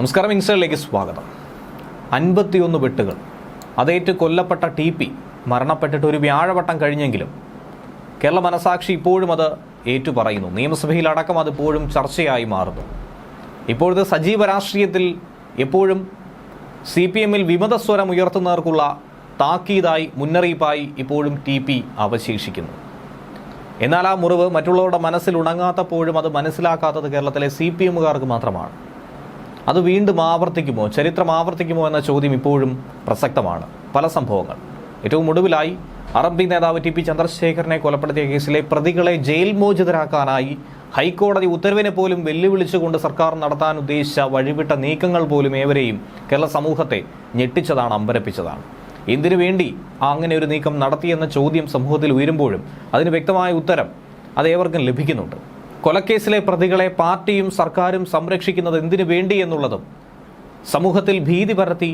നമസ്കാരം ഇൻസ്റ്റയിലേക്ക് സ്വാഗതം. അൻപത്തിയൊന്ന് വെട്ടുകൾ. അതേറ്റ് കൊല്ലപ്പെട്ട ടി പി മരണപ്പെട്ടിട്ട് ഒരു വ്യാഴവട്ടം കഴിഞ്ഞെങ്കിലും കേരള മനസാക്ഷി ഇപ്പോഴും അത് ഏറ്റുപറയുന്നു. നിയമസഭയിലടക്കം അത് ഇപ്പോഴും ചർച്ചയായി മാറുന്നു. ഇപ്പോഴത്തെ സജീവ രാഷ്ട്രീയത്തിൽ എപ്പോഴും സി പി എമ്മിൽ വിമതസ്വരം ഉയർത്തുന്നവർക്കുള്ള താക്കീതായി മുന്നറിയിപ്പായി ഇപ്പോഴും ടി പി അവശേഷിക്കുന്നു. എന്നാൽ ആ മുറിവ് മറ്റുള്ളവരുടെ മനസ്സിൽ ഉണങ്ങാത്തപ്പോഴും അത് മനസ്സിലാക്കാത്തത് കേരളത്തിലെ സി പി എമ്മുകാർക്ക് മാത്രമാണ്. അത് വീണ്ടും ആവർത്തിക്കുമോ? ചരിത്രം ആവർത്തിക്കുമോ എന്ന ചോദ്യം ഇപ്പോഴും പ്രസക്തമാണ്. പല സംഭവങ്ങൾ. ഏറ്റവും ഒടുവിലായി അറബി നേതാവ് ടി പി ചന്ദ്രശേഖരനെ കൊലപ്പെടുത്തിയ കേസിലെ പ്രതികളെ ജയിൽ മോചിതരാക്കാനായി ഹൈക്കോടതി ഉത്തരവിനെ പോലും വെല്ലുവിളിച്ചുകൊണ്ട് സർക്കാർ നടത്താൻ ഉദ്ദേശിച്ച വഴിവിട്ട നീക്കങ്ങൾ പോലും ഏവരെയും കേരള സമൂഹത്തെ ഞെട്ടിച്ചതാണ് അമ്പരപ്പിച്ചതാണ്. എന്തിനു വേണ്ടി അങ്ങനെ ഒരു നീക്കം നടത്തിയെന്ന ചോദ്യം സമൂഹത്തിൽ ഉയരുമ്പോഴും അതിന് വ്യക്തമായ ഉത്തരം അതേവർക്കും ലഭിക്കുന്നുണ്ട്. കൊലക്കേസിലെ പ്രതികളെ പാർട്ടിയും സർക്കാരും സംരക്ഷിക്കുന്നത് എന്തിനു വേണ്ടി എന്നുള്ളതും സമൂഹത്തിൽ ഭീതി പരത്തി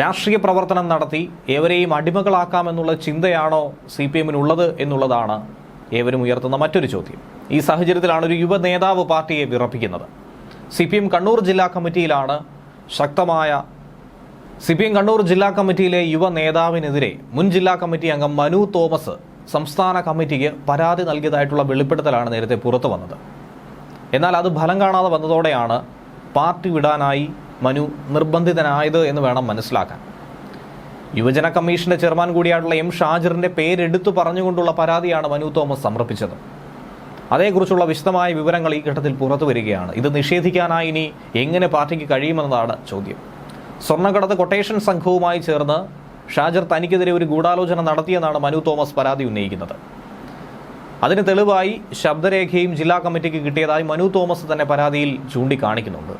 രാഷ്ട്രീയ പ്രവർത്തനം നടത്തി ഏവരെയും അടിമകളാക്കാമെന്നുള്ള ചിന്തയാണോ സി പി എമ്മിനുള്ളത് എന്നുള്ളതാണ് ഏവരും ഉയർത്തുന്ന മറ്റൊരു ചോദ്യം. ഈ സാഹചര്യത്തിലാണ് ഒരു യുവ നേതാവ് പാർട്ടിയെ വിറപ്പിക്കുന്നത്. സി പി എം കണ്ണൂർ ജില്ലാ കമ്മിറ്റിയിലാണ് ശക്തമായ സി പി എം കണ്ണൂർ ജില്ലാ കമ്മിറ്റിയിലെ യുവ നേതാവിനെതിരെ മുൻ ജില്ലാ കമ്മിറ്റി അംഗം മനു തോമസ് സംസ്ഥാന കമ്മിറ്റിക്ക് പരാതി നൽകിയതായിട്ടുള്ള വെളിപ്പെടുത്തലാണ് നേരത്തെ പുറത്തു വന്നത്. എന്നാൽ അത് ഫലം കാണാതെ വന്നതോടെയാണ് പാർട്ടി വിടാനായി മനു നിർബന്ധിതനായത് എന്ന് വേണം മനസ്സിലാക്കാൻ. യുവജന കമ്മീഷന്റെ ചെയർമാൻ കൂടിയായിട്ടുള്ള എം ഷാജിറിന്റെ പേരെടുത്തു പറഞ്ഞുകൊണ്ടുള്ള പരാതിയാണ് മനു തോമസ് സമർപ്പിച്ചത്. അതേക്കുറിച്ചുള്ള വിശദമായ വിവരങ്ങൾ ഈ ഘട്ടത്തിൽ പുറത്തു വരികയാണ്. ഇത് നിഷേധിക്കാനായി ഇനി എങ്ങനെ പാർട്ടിക്ക് കഴിയുമെന്നതാണ് ചോദ്യം. സ്വർണക്കടത്ത് കൊട്ടേഷൻ സംഘവുമായി ചേർന്ന് ഷാജർ തനിക്കെതിരെ ഒരു ഗൂഢാലോചന നടത്തിയെന്നാണ് മനു തോമസ് പരാതി ഉന്നയിക്കുന്നത്. അതിന് തെളിവായി ശബ്ദരേഖയും ജില്ലാ കമ്മിറ്റിക്ക് കിട്ടിയതായി മനു തോമസ് തന്നെ പരാതിയിൽ ചൂണ്ടിക്കാണിക്കുന്നുണ്ട്.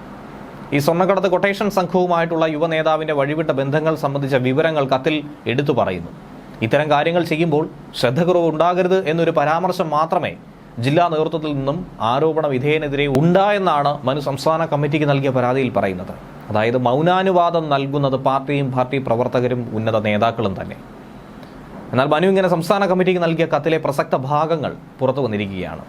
ഈ സ്വർണക്കടത്ത് കൊട്ടേഷൻ സംഘവുമായിട്ടുള്ള യുവ നേതാവിന്റെ വഴിവിട്ട ബന്ധങ്ങൾ സംബന്ധിച്ച വിവരങ്ങൾ കത്തിൽ എടുത്തു പറയുന്നു. ഇത്തരം കാര്യങ്ങൾ ചെയ്യുമ്പോൾ ശ്രദ്ധക്കുറവ് ഉണ്ടാകരുത് എന്നൊരു പരാമർശം മാത്രമേ ജില്ലാ നേതൃത്വത്തിൽ നിന്നും ആരോപണ വിധേയനെതിരെ ഉണ്ടായെന്നാണ് മനു സംസ്ഥാന കമ്മിറ്റിക്ക് നൽകിയ പരാതിയിൽ പറയുന്നത്. അതായത് മൗനാനുവാദം നൽകുന്നത് പാർട്ടിയും പാർട്ടി പ്രവർത്തകരും ഉന്നത നേതാക്കളും തന്നെ. എന്നാൽ മനു ഇങ്ങനെ സംസ്ഥാന കമ്മിറ്റിക്ക് നൽകിയ കത്തിലെ പ്രസക്ത ഭാഗങ്ങൾ പുറത്തു വന്നിരിക്കുകയാണ്.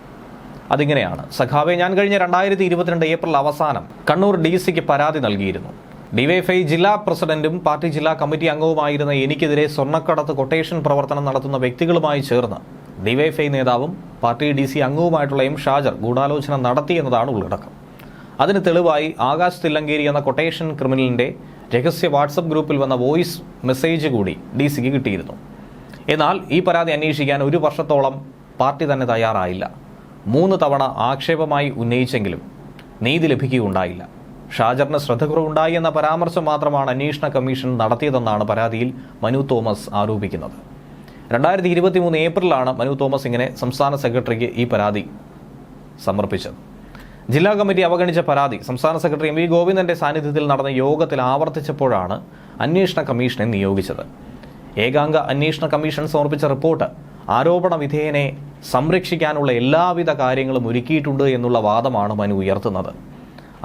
അതിങ്ങനെയാണ്. സഖാവെ ഞാൻ കഴിഞ്ഞ രണ്ടായിരത്തി ഇരുപത്തിരണ്ട് ഏപ്രിൽ അവസാനം കണ്ണൂർ ഡി സിക്ക് പരാതി നൽകിയിരുന്നു. ഡിവൈഎഫ്ഐ ജില്ലാ പ്രസിഡന്റും പാർട്ടി ജില്ലാ കമ്മിറ്റി അംഗവുമായിരുന്ന എനിക്കെതിരെ സ്വർണക്കടത്ത് കൊട്ടേഷൻ പ്രവർത്തനം നടത്തുന്ന വ്യക്തികളുമായി ചേർന്ന് ഡിവൈഎഫ്ഐ നേതാവും പാർട്ടി ഡി സി അംഗവുമായിട്ടുള്ള എം ഷാജർ ഗൂഢാലോചന നടത്തി എന്നതാണ് ഉള്ളടക്കം. അതിന് തെളിവായി ആകാശ് തില്ലങ്കേരി എന്ന കൊട്ടേഷൻ ക്രിമിനലിന്റെ രഹസ്യ വാട്സപ്പ് ഗ്രൂപ്പിൽ വന്ന വോയിസ് മെസ്സേജ് കൂടി ഡി സിക്ക് കിട്ടിയിരുന്നു. എന്നാൽ ഈ പരാതി അന്വേഷിക്കാൻ ഒരു വർഷത്തോളം പാർട്ടി തന്നെ തയ്യാറായില്ല. മൂന്ന് തവണ ആക്ഷേപമായി ഉന്നയിച്ചെങ്കിലും നീതി ലഭിക്കുകയുണ്ടായില്ല. ഷാജറിന് ശ്രദ്ധക്കുറവുണ്ടായി എന്ന പരാമർശം മാത്രമാണ് അന്വേഷണ കമ്മീഷൻ നടത്തിയതെന്നാണ് പരാതിയിൽ മനു തോമസ് ആരോപിക്കുന്നത്. രണ്ടായിരത്തി ഇരുപത്തി മൂന്ന് ഏപ്രിലാണ് മനു തോമസ് ഇങ്ങനെ സംസ്ഥാന സെക്രട്ടറിക്ക് ഈ പരാതി സമർപ്പിച്ചത്. ജില്ലാ കമ്മിറ്റി അവഗണിച്ച പരാതി. സംസ്ഥാന സെക്രട്ടറി എം വി ഗോവിന്ദന്റെ സാന്നിധ്യത്തിൽ നടന്ന യോഗത്തിൽ ആവർത്തിച്ചപ്പോഴാണ് അന്വേഷണ കമ്മീഷനെ നിയോഗിച്ചത്. ഏകാംഗ അന്വേഷണ കമ്മീഷൻ സമർപ്പിച്ച റിപ്പോർട്ട് ആരോപണ വിധേയനെ സംരക്ഷിക്കാനുള്ള എല്ലാവിധ കാര്യങ്ങളും ഒരുക്കിയിട്ടുണ്ട് എന്നുള്ള വാദമാണ് മനു ഉയർത്തുന്നത്.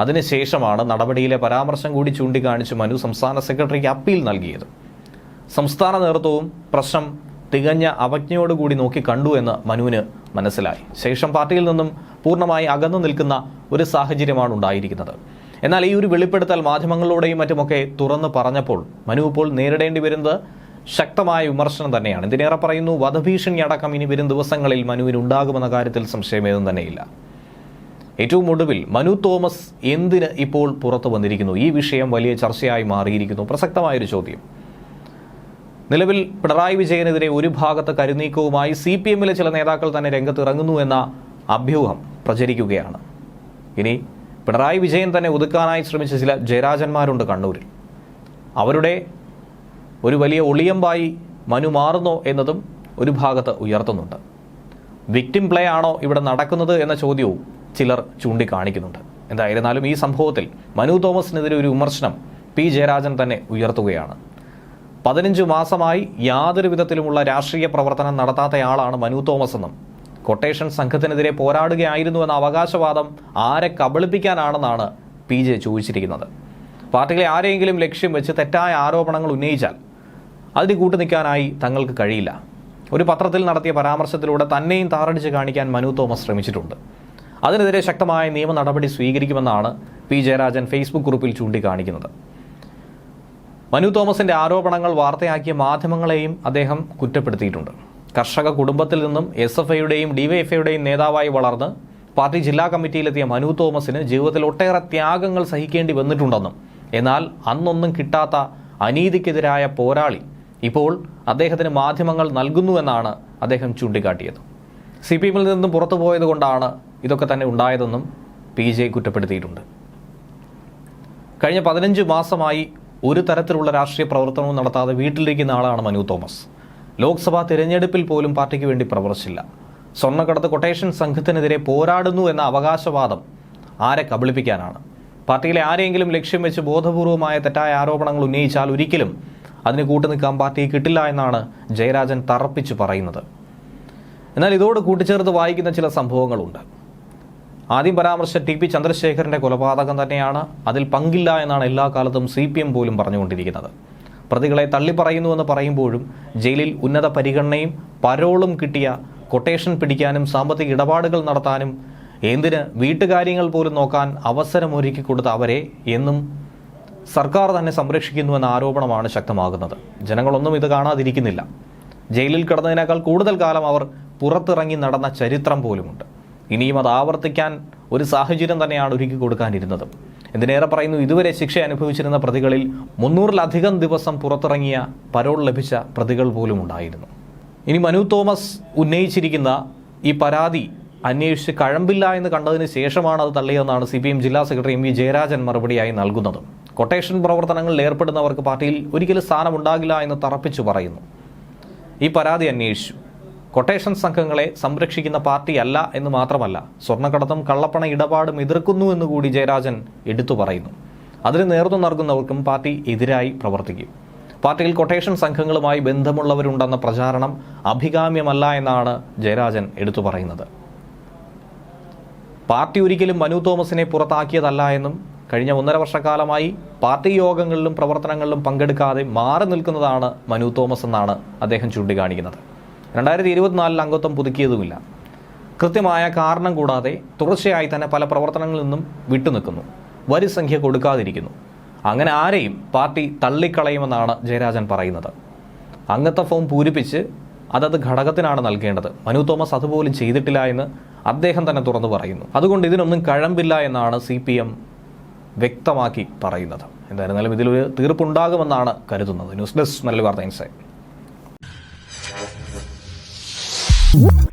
അതിനുശേഷമാണ് നടപടിയിലെ പരാമർശം കൂടി ചൂണ്ടിക്കാണിച്ച് മനു സംസ്ഥാന സെക്രട്ടറിക്ക് അപ്പീൽ നൽകിയത്. സംസ്ഥാന നേതൃത്വവും പ്രശ്നം തികഞ്ഞ അവജ്ഞയോടുകൂടി നോക്കി കണ്ടു എന്ന് മനുവിന് മനസ്സിലായി. ശേഷം പാർട്ടിയിൽ നിന്നും പൂർണമായി അകന്നു നിൽക്കുന്ന ഒരു സാഹചര്യമാണ് ഉണ്ടായിരിക്കുന്നത്. എന്നാൽ ഈ ഒരു വെളിപ്പെടുത്തൽ മാധ്യമങ്ങളിലൂടെയും മറ്റുമൊക്കെ തുറന്ന് പറഞ്ഞപ്പോൾ മനു ഇപ്പോൾ നേരിടേണ്ടി വരുന്നത് ശക്തമായ വിമർശനം തന്നെയാണ്. ഇതിനേറെ പറയുന്നു വധഭീഷണി അടക്കം ഇനി വരും ദിവസങ്ങളിൽ മനുവിന് ഉണ്ടാകുമെന്ന കാര്യത്തിൽ സംശയമേതും തന്നെയില്ല. ഏറ്റവും ഒടുവിൽ മനു തോമസ് എന്തിന് ഇപ്പോൾ പുറത്തു വന്നിരിക്കുന്നു? ഈ വിഷയം വലിയ ചർച്ചയായി മാറിയിരിക്കുന്നു. പ്രസക്തമായൊരു ചോദ്യം. നിലവിൽ പിണറായി വിജയനെതിരെ ഒരു ഭാഗത്ത് കരുനീക്കവുമായി സി പി എമ്മിലെ ചില നേതാക്കൾ തന്നെ രംഗത്തിറങ്ങുന്നു എന്ന അഭ്യൂഹം പ്രചരിക്കുകയാണ്. ഇനി പിണറായി വിജയൻ തന്നെ ഒതുക്കാനായി ശ്രമിച്ച ചില ജയരാജന്മാരുണ്ട് കണ്ണൂരിൽ. അവരുടെ ഒരു വലിയ ഒളിയമ്പായി മനു മാറുന്നോ എന്നതും ഒരു ഭാഗത്ത് ഉയർത്തുന്നുണ്ട്. വിക്ടിം പ്ലേ ആണോ ഇവിടെ നടക്കുന്നത് എന്ന ചോദ്യവും ചിലർ ചൂണ്ടിക്കാണിക്കുന്നുണ്ട്. എന്തായിരുന്നാലും ഈ സംഭവത്തിൽ മനു തോമസിനെതിരെ ഒരു വിമർശനം പി ജയരാജൻ തന്നെ ഉയർത്തുകയാണ്. പതിനഞ്ച് മാസമായി യാതൊരു വിധത്തിലുമുള്ള രാഷ്ട്രീയ പ്രവർത്തനം നടത്താത്തയാളാണ് മനു തോമസ് എന്നും. കൊട്ടേഷൻ സംഘത്തിനെതിരെ പോരാടുകയായിരുന്നു എന്ന അവകാശവാദം ആരെ കബളിപ്പിക്കാനാണെന്നാണ് പി ജെ ചോദിച്ചിരിക്കുന്നത്. പാർട്ടികളെ ആരെയെങ്കിലും ലക്ഷ്യം വെച്ച് തെറ്റായ ആരോപണങ്ങൾ ഉന്നയിച്ചാൽ അതിന് കൂട്ടുനിൽക്കാനായി തങ്ങൾക്ക് കഴിയില്ല. ഒരു പത്രത്തിൽ നടത്തിയ പരാമർശത്തിലൂടെ തന്നെയും താറടിച്ച് കാണിക്കാൻ മനു തോമസ് ശ്രമിച്ചിട്ടുണ്ട്. അതിനെതിരെ ശക്തമായ നിയമ നടപടി സ്വീകരിക്കുമെന്നാണ് പി ജയരാജൻ ഫേസ്ബുക്ക് കുറിപ്പിൽ ചൂണ്ടിക്കാണിക്കുന്നത്. മനു തോമസിന്റെ ആരോപണങ്ങൾ വാർത്തയാക്കിയ മാധ്യമങ്ങളെയും അദ്ദേഹം കുറ്റപ്പെടുത്തിയിട്ടുണ്ട്. കർഷക കുടുംബത്തിൽ നിന്നും എസ് എഫ് ഐയുടെയും ഡിവൈഎഫ്ഐയുടെയും നേതാവായി വളർന്ന് പാർട്ടി ജില്ലാ കമ്മിറ്റിയിലെത്തിയ മനു തോമസിന് ജീവിതത്തിൽ ഒട്ടേറെ ത്യാഗങ്ങൾ സഹിക്കേണ്ടി വന്നിട്ടുണ്ടെന്നും എന്നാൽ അന്നൊന്നും കിട്ടാത്ത അനീതിക്കെതിരായ പോരാളി ഇപ്പോൾ അദ്ദേഹത്തിന് മാധ്യമങ്ങൾ നൽകുന്നുവെന്നാണ് അദ്ദേഹം ചൂണ്ടിക്കാട്ടിയത്. സി പി എമ്മിൽ നിന്നും പുറത്തു പോയതുകൊണ്ടാണ് ഇതൊക്കെ തന്നെ ഉണ്ടായതെന്നും പി ജെ കുറ്റപ്പെടുത്തിയിട്ടുണ്ട്. കഴിഞ്ഞ പതിനഞ്ച് മാസമായി ഒരു തരത്തിലുള്ള രാഷ്ട്രീയ പ്രവർത്തനവും നടത്താതെ വീട്ടിലിരിക്കുന്ന ആളാണ് മനു തോമസ്. ലോക്സഭാ തിരഞ്ഞെടുപ്പിൽ പോലും പാർട്ടിക്ക് വേണ്ടി പ്രവർത്തിച്ചില്ല. സ്വർണക്കടത്ത് കൊട്ടേഷൻ സംഘത്തിനെതിരെ പോരാടുന്നു എന്ന അവകാശവാദം ആരെ കബളിപ്പിക്കാനാണ്? പാർട്ടിയിലെ ആരെയെങ്കിലും ലക്ഷ്യം വെച്ച് ബോധപൂർവമായ തെറ്റായ ആരോപണങ്ങൾ ഉന്നയിച്ചാൽ ഒരിക്കലും അതിന് കൂട്ടുനിൽക്കാൻ പാർട്ടിയെ കിട്ടില്ല എന്നാണ് ജയരാജൻ തറപ്പിച്ചു പറയുന്നത്. എന്നാൽ ഇതോട് കൂട്ടിച്ചേർത്ത് വായിക്കുന്ന ചില സംഭവങ്ങളുണ്ട്. ആദ്യം പരാമർശിച്ച ടി പി ചന്ദ്രശേഖരന്റെ കൊലപാതകം തന്നെയാണ് അതിൽ പങ്കില്ല എന്നാണ് എല്ലാ കാലത്തും സി പി എം പോലും പറഞ്ഞുകൊണ്ടിരിക്കുന്നത്. പ്രതികളെ തള്ളിപ്പറയുന്നുവെന്ന് പറയുമ്പോഴും ജയിലിൽ ഉന്നത പരിഗണനയും പരോളും കിട്ടിയ കൊട്ടേഷൻ പിടിക്കാനും സാമ്പത്തിക ഇടപാടുകൾ നടത്താനും എന്തിന് വീട്ടുകാര്യങ്ങൾ പോലും നോക്കാൻ അവസരമൊരുക്കി കൊടുത്ത അവരെ എന്നും സർക്കാർ തന്നെ സംരക്ഷിക്കുന്നുവെന്ന ആരോപണമാണ് ശക്തമാകുന്നത്. ജനങ്ങളൊന്നും ഇത് കാണാതിരിക്കുന്നില്ല. ജയിലിൽ കിടന്നതിനേക്കാൾ കൂടുതൽ കാലം അവർ പുറത്തിറങ്ങി നടന്ന ചരിത്രം പോലുമുണ്ട്. ഇനിയും അത് ആവർത്തിക്കാൻ ഒരു സാഹചര്യം തന്നെയാണ് ഒരുക്കി കൊടുക്കാനിരുന്നത്. എന്തിനേറെ പറയുന്നു ഇതുവരെ ശിക്ഷ അനുഭവിച്ചിരുന്ന പ്രതികളിൽ മുന്നൂറിലധികം ദിവസം പുറത്തിറങ്ങിയ പരോൾ ലഭിച്ച പ്രതികൾ പോലും ഉണ്ടായിരുന്നു. ഇനി മനു തോമസ് ഉന്നയിച്ചിരിക്കുന്ന ഈ പരാതി അന്വേഷിച്ച് കഴമ്പില്ല എന്ന് കണ്ടതിന് ശേഷമാണ് അത് തള്ളിയതെന്നാണ് സി പി എം ജില്ലാ സെക്രട്ടറി എം വി ജയരാജൻ മറുപടിയായി നൽകുന്നത്. കൊട്ടേഷൻ പ്രവർത്തനങ്ങളിൽ ഏർപ്പെടുന്നവർക്ക് പാർട്ടിയിൽ ഒരിക്കലും സ്ഥാനമുണ്ടാകില്ല എന്ന് തറപ്പിച്ചു പറയുന്നു. ഈ പരാതി അന്വേഷിച്ചു. കൊട്ടേഷൻ സംഘങ്ങളെ സംരക്ഷിക്കുന്ന പാർട്ടിയല്ല എന്ന് മാത്രമല്ല സ്വർണക്കടത്തും കള്ളപ്പണ ഇടപാടും എതിർക്കുന്നു എന്ന് കൂടി ജയരാജൻ എടുത്തു പറയുന്നു. അതിന് നേതൃത്വം നൽകുന്നവർക്കും പാർട്ടി എതിരായി പ്രവർത്തിക്കും. പാർട്ടിയിൽ കൊട്ടേഷൻ സംഘങ്ങളുമായി ബന്ധമുള്ളവരുണ്ടെന്ന പ്രചാരണം അഭികാമ്യമല്ല എന്നാണ് ജയരാജൻ എടുത്തു പറയുന്നത്. പാർട്ടി ഒരിക്കലും മനു തോമസിനെ പുറത്താക്കിയതല്ല എന്നും കഴിഞ്ഞ ഒന്നര വർഷക്കാലമായി പാർട്ടി യോഗങ്ങളിലും പ്രവർത്തനങ്ങളിലും പങ്കെടുക്കാതെ മാറി നിൽക്കുന്നതാണ് മനു തോമസ് എന്നാണ് അദ്ദേഹം ചൂണ്ടിക്കാണിക്കുന്നത്. രണ്ടായിരത്തി ഇരുപത്തിനാലിൽ അംഗത്വം പുതുക്കിയതുമില്ല. കൃത്യമായ കാരണം കൂടാതെ തുടർച്ചയായി തന്നെ പല പ്രവർത്തനങ്ങളിൽ നിന്നും വിട്ടുനിൽക്കുന്നു. വരിസംഖ്യ കൊടുക്കാതിരിക്കുന്നു. അങ്ങനെ ആരെയും പാർട്ടി തള്ളിക്കളയുമെന്നാണ് ജയരാജൻ പറയുന്നത്. അംഗത്വ ഫോം പൂരിപ്പിച്ച് അതത് ഘടകത്തിനാണ് നൽകേണ്ടത്. മനു തോമസ് അതുപോലും ചെയ്തിട്ടില്ല എന്ന് അദ്ദേഹം തന്നെ തുറന്നു പറയുന്നു. അതുകൊണ്ട് ഇതിനൊന്നും കഴമ്പില്ല എന്നാണ് സി പി എം വ്യക്തമാക്കി പറയുന്നത്. എന്തായിരുന്നാലും ഇതിലൊരു തീർപ്പുണ്ടാകുമെന്നാണ് കരുതുന്നത്. ന്യൂസ് ഡെസ്ക് നല്ല വാർത്ത ഇൻസൈറ്റ്. Woo!